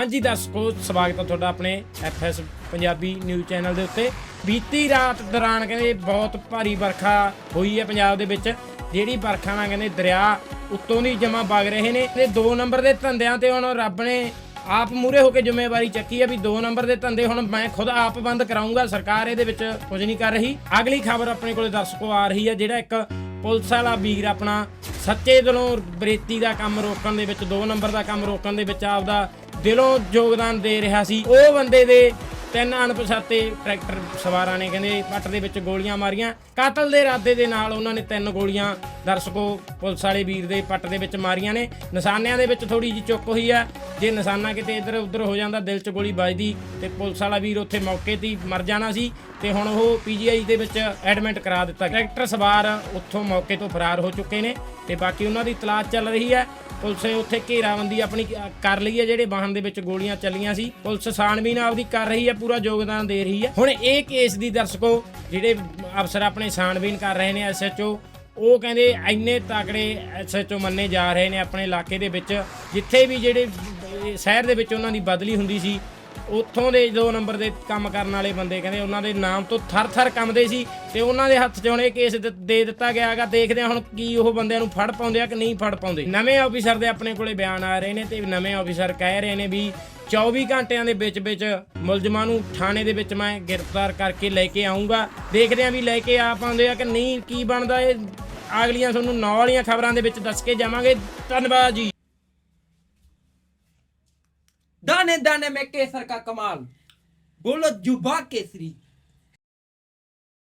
ਹਾਂਜੀ ਦਰਸ਼ਕੋ ਸਵਾਗਤ ਹੈ ਤੁਹਾਡਾ ਆਪਣੇ ਐਫਐਸ ਪੰਜਾਬੀ ਨਿਊਜ਼ ਚੈਨਲ ਦੇ ਉੱਤੇ। ਬੀਤੀ ਰਾਤ ਦੌਰਾਨ ਕਹਿੰਦੇ ਬਹੁਤ ਭਾਰੀ ਵਰਖਾ ਹੋਈ ਹੈ ਪੰਜਾਬ ਦੇ ਵਿੱਚ, ਜਿਹੜੀ ਵਰਖਾ ਨਾਲ ਕਹਿੰਦੇ ਦਰਿਆ ਉੱਤੋਂ ਦੀ ਜਮਾ ਵਗ ਰਹੇ ਨੇ ਤੇ 2 ਨੰਬਰ ਦੇ ਧੰਦਿਆਂ ਤੇ ਹੁਣ ਰੱਬ ਨੇ ਆਪ ਮੂਰੇ ਹੋ ਕੇ ਜ਼ਿੰਮੇਵਾਰੀ ਚੱਕੀ ਹੈ ਵੀ 2 ਨੰਬਰ ਦੇ ਧੰਦੇ ਹੁਣ ਮੈਂ ਖੁਦ ਆਪ ਬੰਦ ਕਰਾਉਂਗਾ ਸਰਕਾਰ ਇਹਦੇ ਵਿੱਚ ਕੁਝ ਨਹੀਂ ਕਰ ਰਹੀ। ਅਗਲੀ ਖਬਰ ਆਪਣੇ ਕੋਲੇ ਦਰਸ਼ਕੋ ਆ ਰਹੀ ਹੈ, ਜਿਹੜਾ ਇੱਕ ਪੁਲਿਸ ਵਾਲਾ ਵੀਰ ਆਪਣਾ ਸੱਚੇ ਦਿਲੋਂ ਬਰੇਤੀ ਦਾ ਕੰਮ ਰੋਕਣ ਦੇ ਵਿੱਚ 2 ਨੰਬਰ ਦਾ ਕੰਮ ਰੋਕਣ ਦੇ ਵਿੱਚ ਆਪਦਾ ਦਿਲੋਂ ਯੋਗਦਾਨ ਦੇ ਰਿਹਾ ਸੀ। ਉਹ ਬੰਦੇ ਦੇ ਤਿੰਨ ਅਣਪਛਾਤੇ ਟਰੈਕਟਰ ਸਵਾਰਾਂ ਨੇ ਕਹਿੰਦੇ ਪੱਟ ਦੇ ਵਿੱਚ ਗੋਲੀਆਂ ਮਾਰੀਆਂ। ਕਾਤਲ ਦੇ ਇਰਾਦੇ ਦੇ ਨਾਲ ਉਹਨਾਂ ਨੇ ਤਿੰਨ ਗੋਲੀਆਂ ਦਰਸ਼ਕੋ ਪੁਲਿਸ ਵਾਲੇ ਵੀਰ ਦੇ ਪੱਟ ਦੇ ਵਿੱਚ ਮਾਰੀਆਂ ਨੇ। ਨਿਸ਼ਾਨਿਆਂ ਦੇ ਵਿੱਚ ਥੋੜੀ ਜਿਹੀ ਚੁੱਕ ਹੋਈ ਆ। ਜੇ ਨਿਸ਼ਾਨਾ ਕਿਤੇ ਇੱਧਰ ਉੱਧਰ ਹੋ ਜਾਂਦਾ, ਦਿਲ 'ਚ ਗੋਲੀ ਵੱਜਦੀ ਤੇ ਪੁਲਿਸ ਵਾਲਾ ਵੀਰ ਉੱਥੇ ਮੌਕੇ ਤੇ ਹੀ ਮਰ ਜਾਣਾ ਸੀ ਤੇ ਹੁਣ ਉਹ ਪੀਜੀਆਈ ਦੇ ਵਿੱਚ ਐਡਮਿਟ ਕਰਾ ਦਿੱਤਾ ਟਰੈਕਟਰ ਸਵਾਰ ਉੱਥੋਂ ਮੌਕੇ ਤੋਂ ਫਰਾਰ ਹੋ ਚੁੱਕੇ ਨੇ। ਤੇ ਬਾਕੀ ਉਹਨਾਂ ਦੀ ਤਲਾਸ਼ ਚੱਲ ਰਹੀ ਹੈ। ਪੁਲਿਸ ਨੇ ਉੱਥੇ ਘੇਰਾਬੰਦੀ ਆਪਣੀ ਕਰ ਲਈ ਹੈ। ਜਿਹੜੇ ਵਾਹਨ ਦੇ ਵਿੱਚ ਗੋਲੀਆਂ ਚੱਲੀਆਂ ਸੀ, ਪੁਲਿਸ ਛਾਣਬੀਨ ਆਪਦੀ ਕਰ ਰਹੀ ਹੈ, ਪੂਰਾ ਯੋਗਦਾਨ ਦੇ ਰਹੀ ਹੈ। ਹੁਣ ਇਹ ਕੇਸ ਦੀ ਦਰਸ਼ਕੋ, ਜਿਹੜੇ ਅਫਸਰ ਆਪਣੇ ਛਾਣਬੀਨ ਕਰ ਰਹੇ ਨੇ ਐਸਐਚਓ ਉਹ ਕਹਿੰਦੇ ਇੰਨੇ ਤਾਕੜੇ ਐਸਐਚਓ ਮੰਨੇ ਜਾ ਰਹੇ ਨੇ ਆਪਣੇ ਇਲਾਕੇ ਦੇ ਵਿੱਚ, ਜਿੱਥੇ ਵੀ ਜਿਹੜੇ ਸ਼ਹਿਰ ਦੇ ਵਿੱਚ ਉਹਨਾਂ ਦੀ ਬਦਲੀ ਹੁੰਦੀ ਸੀ ਉੱਥੋਂ ਦੇ ਦੋ ਨੰਬਰ ਦੇ ਕੰਮ ਕਰਨ ਵਾਲੇ ਬੰਦੇ ਕਹਿੰਦੇ ਉਹਨਾਂ ਦੇ ਨਾਮ ਤੋਂ ਥਰ-ਥਰ ਕੰਮਦੇ ਸੀ ਤੇ ਉਹਨਾਂ ਦੇ ਹੱਥ 'ਚ ਹੁਣ ਇਹ ਕੇਸ ਦਿੱਤ- ਦੇ ਦਿੱਤਾ ਗਿਆ ਹੈਗਾ। ਦੇਖਦੇ ਹਾਂ ਹੁਣ ਕੀ ਉਹ ਬੰਦਿਆਂ ਨੂੰ ਫੜ ਪਾਉਂਦੇ ਆ ਕਿ ਨਹੀਂ ਫੜ ਪਾਉਂਦੇ। ਨਵੇਂ ਆਫੀਸਰ ਦੇ ਆਪਣੇ ਕੋਲੇ ਬਿਆਨ ਆ ਰਹੇ ਨੇ ਤੇ ਨਵੇਂ ਆਫੀਸਰ ਕਹਿ ਰਹੇ ਨੇ ਵੀ 24 ਘੰਟਿਆਂ ਦੇ ਵਿੱਚ ਵਿੱਚ ਮੁਲਜ਼ਮਾਂ ਨੂੰ ਥਾਣੇ ਦੇ ਵਿੱਚ ਮੈਂ ਗ੍ਰਿਫਤਾਰ ਕਰਕੇ ਲੈ ਕੇ ਆਉਂਗਾ ਦੇਖਦੇ ਹਾਂ ਵੀ ਲੈ ਕੇ ਆ ਪਾਉਂਦੇ ਆ ਕਿ ਨਹੀਂ, ਕੀ ਬਣਦਾ ਇਹ? ਅਗਲੀਆਂ ਤੁਹਾਨੂੰ ਨੌ ਵਾਲੀਆਂ ਖਬਰਾਂ ਦੇ ਵਿੱਚ ਦੱਸ ਕੇ ਜਾਵਾਂਗੇ। ਧੰਨਵਾਦ ਜੀ। दाने दाने में केसर का कमाल बोलो जुबा केसरी